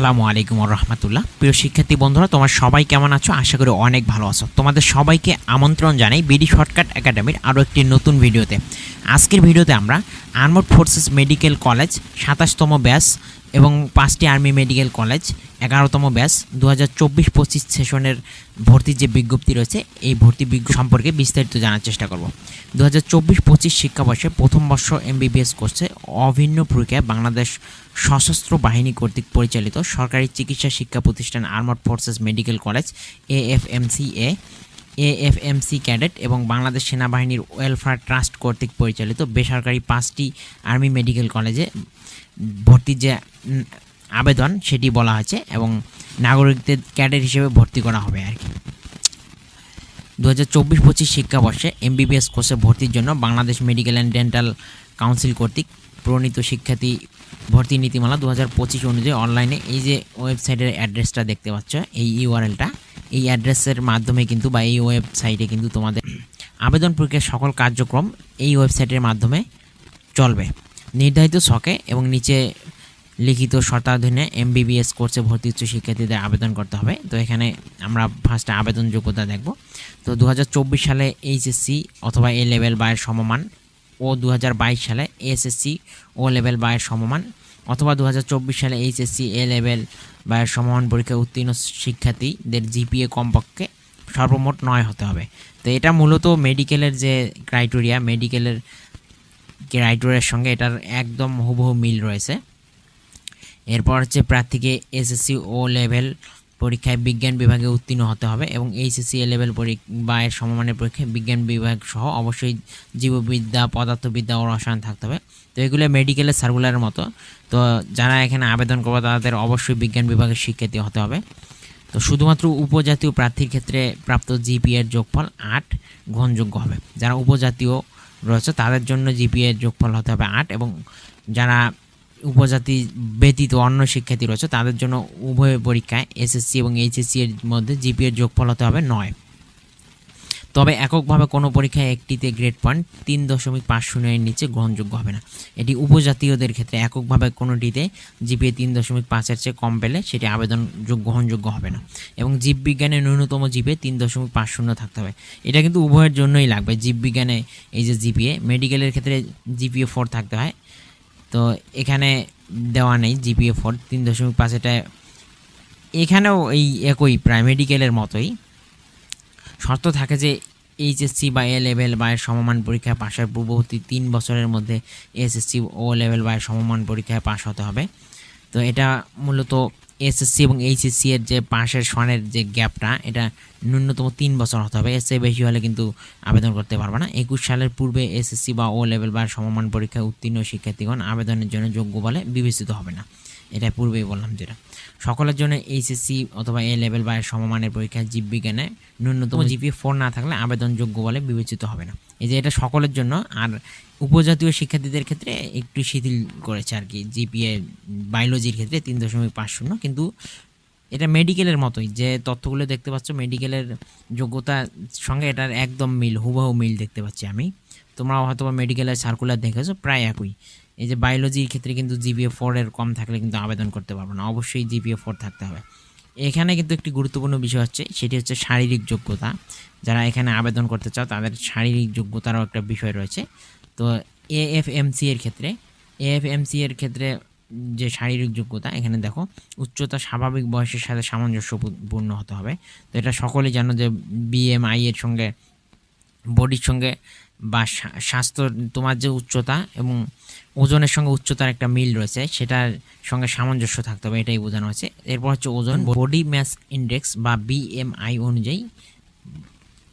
আসসালামু আলাইকুম রহমতুল্লাহ। প্রিয় শিক্ষার্থী বন্ধুরা, তোমার সবাই কেমন আছো? আশা করি অনেক ভালো আছো। তোমাদের সবাইকে আমন্ত্রণ জানাই বিডি শর্টকাট একাডেমির আরও একটি নতুন ভিডিওতে। আজকের ভিডিওতে আমরা আর্মড ফোর্সেস মেডিকেল কলেজ সাতাশতম ব্যাচ এবং পাঁচটি আর্মি মেডিকেল কলেজ, এগারোতম ব্যাচ দু হাজার চব্বিশ পঁচিশ সেশনের ভর্তির যে বিজ্ঞপ্তি রয়েছে, এই ভর্তি সম্পর্কে বিস্তারিত জানার চেষ্টা করব। দু হাজার চব্বিশ পঁচিশ শিক্ষাবর্ষে প্রথম বর্ষ এমবিবিএস কোর্সে অভিন্ন প্রক্রিয়ায় বাংলাদেশ সশস্ত্র বাহিনী কর্তৃক পরিচালিত সরকারি চিকিৎসা শিক্ষা প্রতিষ্ঠান armed forces medical college A F এএফএমসিএ। AFMC cadet এবং বাংলাদেশ সেনাবাহিনীর ওয়েলফেয়ার ট্রাস্ট কর্তৃক পরিচালিত বেসরকারি পাঁচটি আর্মি মেডিকেল কলেজে ভর্তির যে আবেদন সেটি বলা হয়েছে এবং নাগরিকদের ক্যাডেট হিসেবে ভর্তি করা হবে আর কি। দু হাজার চব্বিশ পঁচিশ শিক্ষাবর্ষে এমবিবিএস কোর্সে ভর্তির জন্য Bangladesh medical and dental council কর্তৃক প্রণীত শিক্ষার্থী ভর্তি নীতিমালা দু হাজার পঁচিশ অনুযায়ী অনলাইনে এই যে ওয়েবসাইটের অ্যাড্রেসটা দেখতে পাচ্ছ, এই ইউআরএলটা এই অ্যাড্রেসের মাধ্যমে কিন্তু বা এই ওয়েবসাইটে কিন্তু তোমাদের আবেদন প্রক্রিয়ার সকল কার্যক্রম এই ওয়েবসাইটের মাধ্যমে চলবে। নির্ধারিত ছকে এবং নিচে লিখিত শর্তাধীনে এমবিবিএস কোর্সে ভর্তি উচ্চ শিক্ষার্থীদের আবেদন করতে হবে। তো এখানে আমরা ফার্স্টে আবেদন যোগ্যতা দেখব। তো দু হাজার চব্বিশ সালে এইচএসসি অথবা এ লেভেল বা এর সমমান ও দু হাজার বাইশ সালে এসএসসি ও লেভেল বা এর সমমান অথবা দু হাজার চব্বিশ সালে এইচএসসি এ লেভেল বা সমমান পরীক্ষায় উত্তীর্ণ শিক্ষার্থীদের জিপিএ কমপক্ষে সর্বমোট নয় হতে হবে। তো এটা মূলত মেডিকেলের যে ক্রাইটেরিয়া মেডিকেলের ক্রাইটেরিয়ার সঙ্গে এটার একদম হুবহু মিল রয়েছে। এরপর হচ্ছে প্রার্থীকে এসএসসি ও লেভেল পরীক্ষায় বিজ্ঞান বিভাগে উত্তীর্ণ হতে হবে এবং এইচএসসি এ লেভেল পরীক্ষা বা এর সমমানের পরীক্ষায় বিজ্ঞান বিভাগ সহ অবশ্যই জীববিদ্যা, পদার্থবিদ্যা ও রসায়ন থাকতে হবে। তো এগুলো মেডিকেলের সার্কুলারের মতো। তো যারা এখানে আবেদন করবে তাদের অবশ্যই বিজ্ঞান বিভাগের শিক্ষার্থী হতে হবে। তো শুধুমাত্র উপজাতীয় প্রার্থীর ক্ষেত্রে প্রাপ্ত জিপিএর যোগফল আট গ্রহণযোগ্য হবে। যারা উপজাতীয় রয়েছে তাদের জন্য জিপিএর যোগফল হতে হবে আট এবং যারা উপজাতি ব্যতীত অন্য শিক্ষার্থী রয়েছে, তাদের জন্য উভয় পরীক্ষায় এসএসসি এবং এইচএসসি এর মধ্যে জিপিএর যোগফল হতে হবে নয়। তবে এককভাবে কোনো পরীক্ষায় একটিতে গ্রেড পয়েন্ট তিন দশমিক পাঁচ শূন্যের নিচে গ্রহণযোগ্য হবে না। এটি উপজাতীয়দের ক্ষেত্রে এককভাবে কোনোটিতে জিপিএ তিন দশমিক পাঁচের চেয়ে কম পেলে সেটি আবেদন যোগ- গ্রহণযোগ্য হবে না এবং জীববিজ্ঞানে ন্যূনতম জিপিএ তিন দশমিক পাঁচ শূন্য থাকতে হবে। এটা কিন্তু উভয়ের জন্যই লাগবে। জীববিজ্ঞানে এই যে জিপিএ মেডিকেলের ক্ষেত্রে জিপিএ ফোর থাকতে হয়। তো এখানে দেওয়া নেই জিপিএ ফোর, তিন দশমিক পাঁচ, এটা এখানেও এই একই প্রাইমেডিক্যালের মতোই। শর্ত থাকে যে এইচএসসি বা এ লেভেল বা সমমান পরীক্ষায় পাশের পূর্ববর্তী তিন বছরের মধ্যে এসএসসি ও লেভেল বা সমমান পরীক্ষায় পাশ হতে হবে। তো এটা মূলত এসএসসি এবং এইচএসসি এর যে পাশের সনের যে গ্যাপটা এটা ন্যূনতম তিন বছর হতে হবে। এর চেয়ে বেশি হলে কিন্তু আবেদন করতে পারবে না। একুশ সালের পূর্বে এসএসসি বা ও লেভেল বা সমমান পরীক্ষায় উত্তীর্ণ শিক্ষার্থীগণ আবেদনের জন্য যোগ্য বলে বিবেচিত হবে না। এটা পূর্বেই বললাম যেটা। সকলের জন্য এইচএসসি অথবা এ লেভেল বা সমমানের পরীক্ষায় জীববিজ্ঞানে ন্যূনতম জিপিএ ফোর না থাকলে আবেদনযোগ্য বলে বিবেচিত হবে না। এই যে এটা সকলের জন্য আর উপজাতীয় শিক্ষার্থীদের ক্ষেত্রে একটু শিথিল করেছে আর কি। জিপিএ বায়োলজির ক্ষেত্রে তিন দশমিক পাঁচ শূন্য। কিন্তু এটা মেডিকেলের মতোই। যে তথ্যগুলো দেখতে পাচ্ছ মেডিকেলের যোগ্যতার সঙ্গে এটার একদম মিল, হুবহু মিল দেখতে পাচ্ছি আমি। তোমরাও হয়তো মেডিকেলের সার্কুলার দেখেছ, প্রায় একই। এই যে বায়োলজির ক্ষেত্রে কিন্তু জিপিএ ফোর এর কম থাকলে কিন্তু আবেদন করতে পারব না। অবশ্যই জিপিএ ফোর থাকতে হবে। এখানে কিন্তু একটি গুরুত্বপূর্ণ বিষয় হচ্ছে, সেটি হচ্ছে শারীরিক যোগ্যতা। যারা এখানে আবেদন করতে চাও, তাদের শারীরিক যোগ্যতারও একটা বিষয় রয়েছে। তো এএফএমসি এর ক্ষেত্রে এএফএমসি এর ক্ষেত্রে যে শারীরিক যোগ্যতা, এখানে দেখো, উচ্চতা স্বাভাবিক বয়সের সাথে সামঞ্জস্যপূর্ণ হতে হবে। তো এটা সকলেই জানো যে বিএমআই এর সঙ্গে, বডির সঙ্গে বা স্বাস্থ্য, তোমার যে উচ্চতা এবং ওজনের সঙ্গে উচ্চতার একটা মিল রয়েছে, সেটার সঙ্গে সামঞ্জস্য থাকতে হবে, এটাই বোঝানো হচ্ছে এরপর হচ্ছে ওজন, বডি ম্যাস ইন্ডেক্স বা বিএমআই অনুযায়ী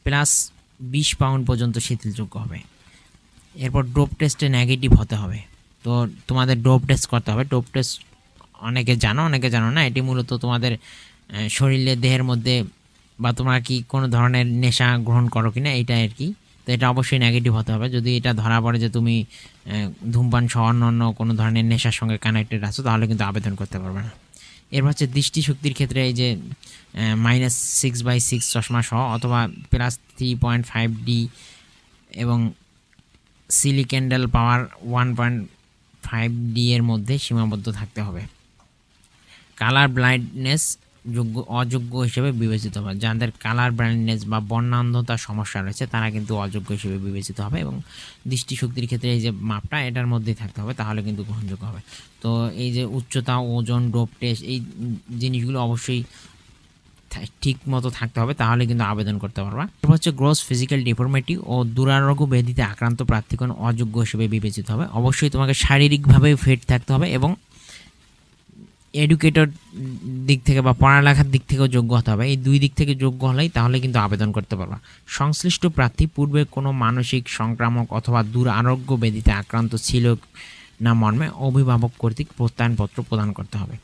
প্লাস বিশ পাউন্ড পর্যন্ত শিথিলযোগ্য হবে। এরপর ডোপ টেস্টে নেগেটিভ হতে হবে। তো তোমাদের ডোপ টেস্ট করতে হবে। ডোপ টেস্ট অনেকে জানো অনেকে জানো না। এটি মূলত তোমাদের শরীরে দেহের মধ্যে বা তোমরা কি কোনো ধরনের নেশা গ্রহণ করো কিনা এটা আর কি। তো এটা অবশ্যই নেগেটিভ হতে হবে। যদি এটা ধরা পড়ে যে তুমি ধূমপান সহ অন্য অন্য কোনো ধরনের নেশার সঙ্গে কানেক্টেড আছো, তাহলে কিন্তু আবেদন করতে পারবে না। এরপর হচ্ছে দৃষ্টিশক্তির ক্ষেত্রে এই যে মাইনাস সিক্স বাই সিক্স চশমা সহ অথবা plus three point five D এবং Seely candle power one point five D এর মধ্যে সীমাবদ্ধ থাকতে হবে। কালার ব্লাইন্ডনেস যোগ্য, অযোগ্য হিসেবে বিবেচিত হবে। যাদের কালার ব্লাইন্ডনেস বা বর্ণান্ধতার সমস্যা রয়েছে, তারা কিন্তু অযোগ্য হিসেবে বিবেচিত হবে এবং দৃষ্টিশক্তির ক্ষেত্রে এই যে মাপটা এটার মধ্যেই থাকতে হবে, তাহলে কিন্তু গ্রহণযোগ্য হবে। তো এই যে উচ্চতা, ওজন, ডোপ টেস্ট, এই জিনিসগুলো অবশ্যই ঠিক মতো থাকতে হবে, তাহলে কিন্তু আবেদন করতে পারবা। এরপর হচ্ছে গ্রোস ফিজিক্যাল ডিফর্মিটি ও দুরারোগ্য ব্যাধিতে আক্রান্ত প্রার্থীগণ অযোগ্য হিসেবে বিবেচিত হবে। অবশ্যই তোমাকে শারীরিকভাবে ফিট থাকতে হবে এবং এডুকেটর দিক থেকে বা পড়ালেখার দিক থেকেও যোগ্য হতে হবে। এই দুই দিক থেকে যোগ্য হলেই তাহলে কিন্তু আবেদন করতে পারবা। সংশ্লিষ্ট প্রার্থী পূর্বে কোনো মানসিক সংক্রামক অথবা দূর আরোগ্য ব্যাধিতে আক্রান্ত ছিল না মর্মে অভিভাবক কর্তৃক প্রত্যয়নপত্র প্রদান করতে হবে।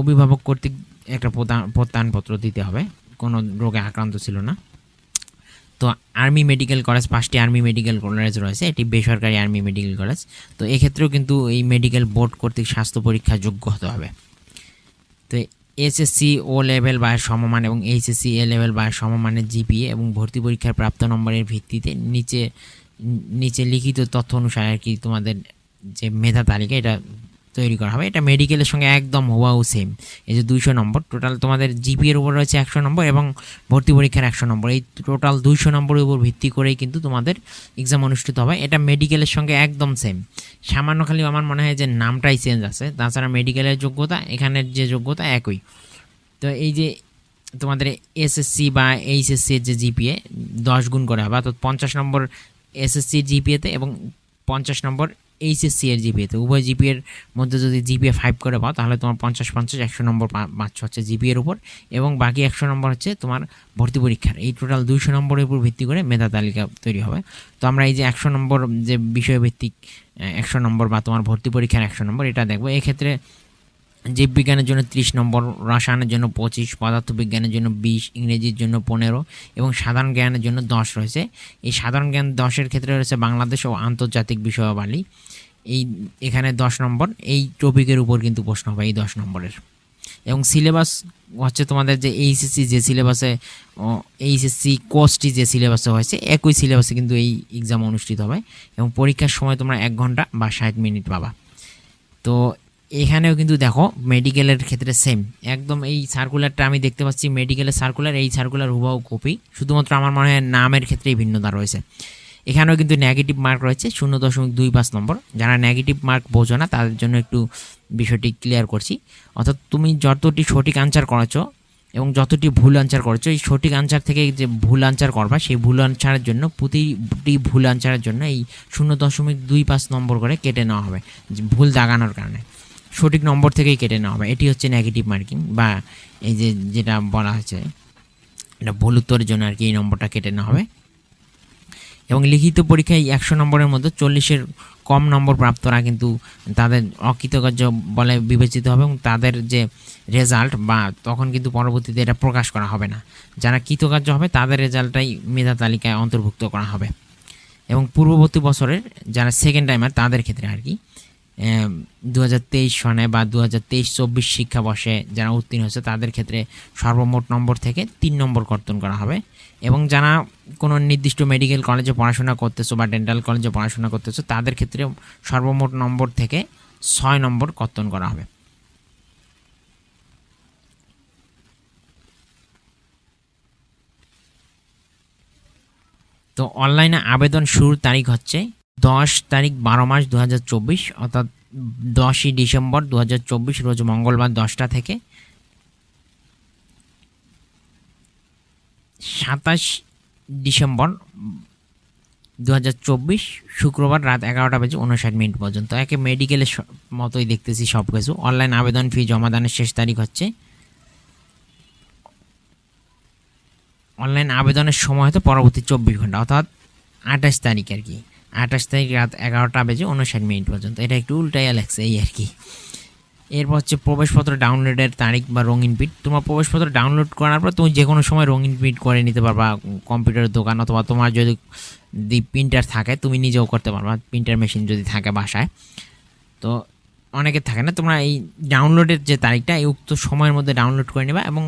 অভিভাবক কর্তৃক একটা প্রত্যয়নপত্র দিতে হবে। কোনো রোগে আক্রান্ত ছিল না। তো আর্মি মেডিকেল কলেজ, পাঁচটি আর্মি মেডিকেল কলেজ রয়েছে। এটি বেসরকারি আর্মি মেডিকেল কলেজ। তো এক্ষেত্রেও কিন্তু এই মেডিকেল বোর্ড কর্তৃক স্বাস্থ্য পরীক্ষা যোগ্য হতে হবে। তো এসএসসি ও লেভেল বা সমমান এবং এইচএসসি এ লেভেল বা সমমানের জিপিএ এবং ভর্তি পরীক্ষার প্রাপ্ত নম্বরের ভিত্তিতে নিচে নিচে লিখিত তথ্য অনুসারে আর কি তোমাদের যে মেধা তালিকা, এটা তৈরি করা হবে। এটা মেডিকেলের সঙ্গে একদম হুবাহু সেম এই যে দুইশো নম্বর টোটাল তোমাদের জিপিএর উপর রয়েছে একশো নম্বর এবং ভর্তি পরীক্ষার একশো নম্বর। এই টোটাল দুইশো নম্বরের উপর ভিত্তি করেই কিন্তু তোমাদের এক্সাম অনুষ্ঠিত হবে। এটা মেডিকেলের সঙ্গে একদম সেম সামান্য খালি আমার মনে হয় যে নামটাই চেঞ্জ আছে। তাছাড়া মেডিকেলের যোগ্যতা, এখানের যে যোগ্যতা একই। তো এই যে তোমাদের এসএসসি বা এইচএসসি এর যে জিপিএ দশ গুণ করে হবে। অর্থাৎ পঞ্চাশ নম্বর এসএসসি জিপিএতে এবং পঞ্চাশ নম্বর এইচএসসি এর জিপিএতে উভয় জিপিএর মধ্যে যদি জিপিএ ফাইভ করে পাও, তাহলে তোমার পঞ্চাশ পঞ্চাশ, একশো নম্বর পাচ্ছ হচ্ছে জিপিএর উপর এবং বাকি একশো নম্বর হচ্ছে তোমার ভর্তি পরীক্ষার। এই টোটাল দুইশো নম্বরের উপর ভিত্তি করে মেধা তালিকা তৈরি হবে। তো আমরা এই যে একশো নম্বর যে বিষয়ভিত্তিক একশো নম্বর বা তোমার ভর্তি পরীক্ষার একশো নম্বর, এটা দেখব। এক্ষেত্রে জীববিজ্ঞানের জন্য ত্রিশ নম্বর, রসায়নের জন্য পঁচিশ, পদার্থবিজ্ঞানের জন্য বিশ, ইংরেজির জন্য পনেরো এবং সাধারণ জ্ঞানের জন্য দশ রয়েছে। এই সাধারণ জ্ঞান দশের ক্ষেত্রে রয়েছে বাংলাদেশ ও আন্তর্জাতিক বিষয়াবলী। এই, এখানে দশ নম্বর, এই টপিকের উপর কিন্তু প্রশ্ন হবে এই দশ নম্বরের। এবং সিলেবাস হচ্ছে তোমাদের যে এইচএসসি যে সিলেবাসে এইচএসসি কোর্সটি যে সিলেবাসে হয়েছে, একই সিলেবাসে কিন্তু এই এক্সাম অনুষ্ঠিত হবে। এবং পরীক্ষার সময় তোমরা এক ঘণ্টা বা ষাট মিনিট পাবা। তো এখানেও কিন্তু দেখো মেডিকেলের ক্ষেত্রে সেম একদম এই সার্কুলারটা আমি দেখতে পাচ্ছি মেডিকেলের সার্কুলার এই সার্কুলার হুবাহু কপি শুধুমাত্র আমার মনে হয় নামের ক্ষেত্রেই ভিন্নতা রয়েছে। এখানেও কিন্তু নেগেটিভ মার্ক রয়েছে, শূন্য দশমিক দুই পাঁচ নম্বর। যারা নেগেটিভ মার্ক বোঝো না, তাদের জন্য একটু বিষয়টি ক্লিয়ার করছি। অর্থাৎ তুমি যতটি সঠিক আনসার করেছ এবং যতটি ভুল আনসার করেছ, এই সঠিক আনসার থেকে যে ভুল আনসার করবা, সেই ভুল আনসারের জন্য, প্রতিটি ভুল আনসারের জন্য এই শূন্য দশমিক দুই পাঁচ নম্বর করে কেটে নেওয়া হবে, ভুল দাগানোর কারণে। সঠিক নম্বর থেকেই কেটে নেওয়া হবে। এটি হচ্ছে নেগেটিভ মার্কিং বা এই যে যেটা বলা হয়েছে, এটা ভুল উত্তরের জন্য আর কি এই নম্বরটা কেটে নেওয়া হবে। এবং লিখিত পরীক্ষায় একশো নম্বরের মধ্যে চল্লিশের কম নম্বর প্রাপ্তরা কিন্তু তাদের অকৃতকার্য বলে বিবেচিত হবে এবং তাদের যে রেজাল্ট বা তখন কিন্তু পরবর্তীতে এটা প্রকাশ করা হবে না। যারা কৃতকার্য হবে, তাদের রেজাল্টটাই মেধা তালিকায় অন্তর্ভুক্ত করা হবে। এবং পূর্ববর্তী বছরের যারা সেকেন্ড টাইমার তাদের ক্ষেত্রে আর কি দু হাজার তেইশ সনে বা দু হাজার তেইশ চব্বিশ শিক্ষাবর্ষে যারা উত্তীর্ণ হয়েছে, তাদের ক্ষেত্রে সর্বমোট নম্বর থেকে তিন নম্বর কর্তন করা হবে। এবং যারা কোনো নির্দিষ্ট মেডিকেল কলেজে পড়াশোনা করতেছো বা ডেন্টাল কলেজে পড়াশোনা করতেছো, তাদের ক্ষেত্রে সর্বমোট নম্বর থেকে ছয় নম্বর কর্তন করা হবে। তো অনলাইনে আবেদন শুরুর তারিখ হচ্ছে দশ তারিখ বারো মাস দু হাজার চব্বিশ, অর্থাৎ দশই ডিসেম্বর দু হাজার চব্বিশ, রোজ মঙ্গলবার দশটা থেকে সাতাশ ডিসেম্বর দু হাজার চব্বিশ, শুক্রবার রাত এগারোটা বেজে উনষাট মিনিট পর্যন্ত। একে মেডিকেলের মতোই দেখতেছি সব কিছু। অনলাইন আবেদন ফি জমাদানের শেষ তারিখ হচ্ছে। অনলাইন আবেদনের সময় হতে পরবর্তী চব্বিশ ঘণ্টা, অর্থাৎ আঠাশ তারিখ আর কি। আঠাশ তারিখ রাত এগারোটা বেজে উনষাট মিনিট পর্যন্ত। এটা একটু উল্টাইয়া লাগছে এই আর কি। এরপর হচ্ছে প্রবেশপত্র ডাউনলোডের তারিখ বা রঙিন পিট তোমার প্রবেশপত্র ডাউনলোড করার পর তুমি যে কোনো সময় রঙিন পিট করে নিতে পারবা, কম্পিউটারের দোকান অথবা তোমার যদি প্রিন্টার থাকে, তুমি নিজেও করতে পারবা, প্রিন্টার মেশিন যদি থাকে বাসায়। তো অনেকের থাকে না, তোমরা এই ডাউনলোডের যে তারিখটা, এই উক্ত সময়ের মধ্যে ডাউনলোড করে নেবা এবং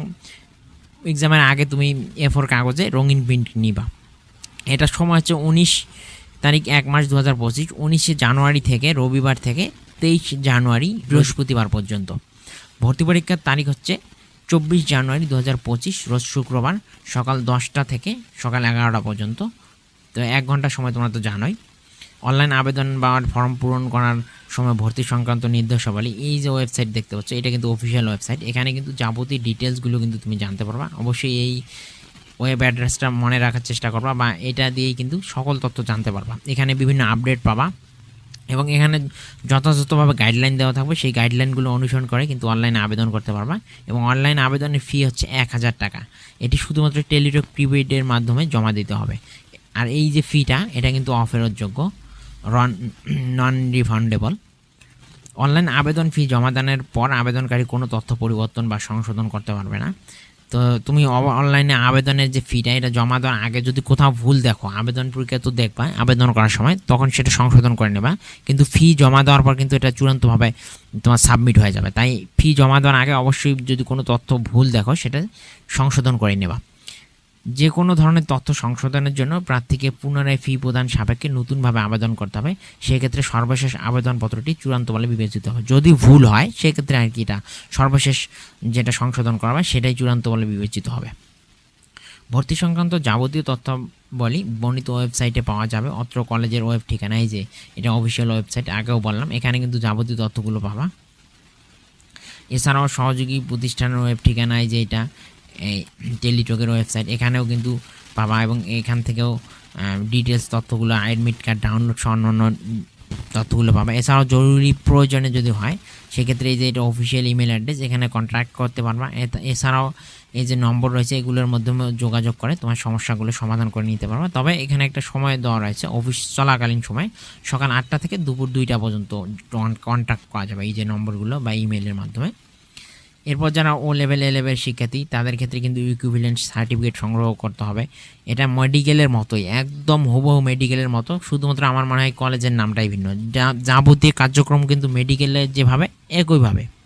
এক্সামের আগে তুমি এ ফোর কাগজে রঙিন প্রিন্ট নিবা। এটা সময় হচ্ছে উনিশ তারিখ এক মার্চ দু হাজার পঁচিশ, উনিশে জানুয়ারি থেকে রবিবার থেকে তেইশ জানুয়ারি বৃহস্পতিবার পর্যন্ত। ভর্তি পরীক্ষার তারিখ হচ্ছে চব্বিশ জানুয়ারি দু হাজার পঁচিশ, রোজ শুক্রবার সকাল দশটা থেকে সকাল এগারোটা পর্যন্ত। তো এক ঘণ্টা সময় তোমরা তো জানোই। অনলাইন আবেদন বা ফর্ম পূরণ করার সময় ভর্তি সংক্রান্ত নির্দেশাবলী, এই যে ওয়েবসাইট দেখতে পাচ্ছ, এটা কিন্তু অফিসিয়াল ওয়েবসাইট এখানে কিন্তু যাবতীয় ডিটেলসগুলো কিন্তু তুমি জানতে পারবা। অবশ্যই এই ওয়েব অ্যাড্রেসটা মনে রাখার চেষ্টা করবা বা এটা দিয়েই কিন্তু সকল তথ্য জানতে পারবা। এখানে বিভিন্ন আপডেট পাবা এবং এখানে যথাযথভাবে গাইডলাইন দেওয়া থাকবে। সেই গাইডলাইনগুলো অনুসরণ করে কিন্তু অনলাইনে আবেদন করতে পারবা এবং অনলাইন আবেদনের ফি হচ্ছে এক হাজার টাকা। এটি শুধুমাত্র টেলিটক প্রিপেডের মাধ্যমে জমা দিতে হবে। আর এই যে ফিটা এটা কিন্তু অফেরতযোগ্য রন নন রিফান্ডেবল অনলাইন আবেদন ফি জমাদানের পর আবেদনকারী কোনো তথ্য পরিবর্তন বা সংশোধন করতে পারবে না। তো তুমি অনলাইনে আবেদনের যে ফিটা এটা জমা দেওয়ার আগে যদি কোথাও ভুল দেখো, আবেদন প্রক্রিয়া তো দেখবা, আবেদন করার সময়, তখন সেটা সংশোধন করে নেবা। কিন্তু ফি জমা দেওয়ার পর কিন্তু এটা চূড়ান্তভাবে তোমার সাবমিট হয়ে যাবে। তাই ফি জমা দেওয়ার আগে অবশ্যই যদি কোনো তথ্য ভুল দেখো, সেটা সংশোধন করে নেবা। যে কোনো ধরনের তথ্য সংশোধনের জন্য প্রার্থীকে পুনরায় ফি প্রদান সাপেক্ষে নতুনভাবে আবেদন করতে হবে। সেক্ষেত্রে সর্বশেষ আবেদনপত্রটি চূড়ান্ত বলে বিবেচিত হবে। যদি ভুল হয়, সেক্ষেত্রে আর কি এটা সর্বশেষ যেটা সংশোধন করা হবে, সেটাই চূড়ান্ত বলে বিবেচিত হবে। ভর্তি সংক্রান্ত যাবতীয় তথ্যাবলী বর্ণিত ওয়েবসাইটে পাওয়া যাবে। অত্র কলেজের ওয়েব ঠিকানায় যে এটা অফিসিয়াল ওয়েবসাইট, আগেও বললাম, এখানে কিন্তু যাবতীয় তথ্যগুলো পাবা। এছাড়াও সহযোগী প্রতিষ্ঠানের ওয়েব ঠিকানায় যে এটা এই টেলিটকের ওয়েবসাইট এখানেও কিন্তু পাবা এবং এখান থেকেও ডিটেলস তথ্যগুলো অ্যাডমিট কার্ড ডাউনলোড সহ অন্যান্য তথ্যগুলো পাবা। এছাড়াও জরুরি প্রয়োজনে যদি হয়, সেক্ষেত্রে এই যে এটা অফিসিয়াল ইমেল অ্যাড্রেস এখানে কন্ট্যাক্ট করতে পারবা। এছাড়াও এই যে নম্বর রয়েছে, এগুলোর মাধ্যমে যোগাযোগ করে তোমার সমস্যাগুলো সমাধান করে নিতে পারবা। তবে এখানে একটা সময় দেওয়া রয়েছে অফিস চলাকালীন সময়, সকাল আটটা থেকে দুপুর দুইটা পর্যন্ত কন্ট্যাক্ট করা যাবে এই যে নম্বরগুলো বা ইমেলের মাধ্যমে। এরপর যারা ও লেভেল এ লেভেল শিক্ষার্থী, তাদের ক্ষেত্রে কিন্তু ইকুইভ্যালেন্ট সার্টিফিকেট সংগ্রহ করতে হবে। এটা মেডিকেলের মতোই, একদম হুবহু মেডিকেলের মতো, শুধুমাত্র আমার মনে হয় কলেজের নামটাই ভিন্ন। যাবতীয় কার্যক্রম কিন্তু মেডিকেলের যেভাবে, একইভাবে।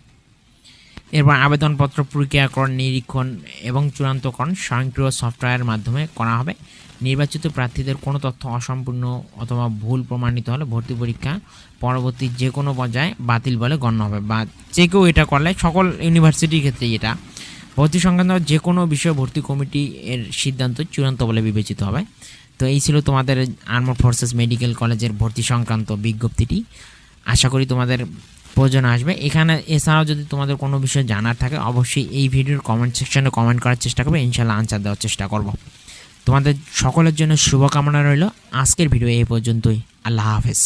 এরপর আবেদনপত্র প্রক্রিয়াকরণ, নিরীক্ষণ এবং চূড়ান্তকরণ স্বয়ংক্রিয় সফটওয়্যারের মাধ্যমে করা হবে। নির্বাচিত প্রার্থীদের কোনো তথ্য অসম্পূর্ণ অথবা ভুল প্রমাণিত হলে ভর্তি পরীক্ষা পরবর্তী যে কোনো পর্যায়ে বাতিল বলে গণ্য হবে বা যে কেউ এটা করলে সকল ইউনিভার্সিটির ক্ষেত্রে এটা। ভর্তি সংক্রান্ত যে কোনো বিষয়ে ভর্তি কমিটি এর সিদ্ধান্ত চূড়ান্ত বলে বিবেচিত হবে। তো এই ছিল তোমাদের আর্মড ফোর্সেস মেডিকেল কলেজের ভর্তি সংক্রান্ত বিজ্ঞপ্তিটি। আশা করি তোমাদের প্রয়োজন আসবে। এখানে এছাড়াও যদি তোমাদের কোনো বিষয়ে জানার থাকে, অবশ্যই এই ভিডিওর কমেন্ট সেকশনে কমেন্ট করার চেষ্টা করবে। ইনশাল্লাহ আনসার দেওয়ার চেষ্টা করব। তোমাদের সকলের জন্য শুভকামনা রইল। আজকের ভিডিও এই পর্যন্তই। আল্লাহ হাফেজ।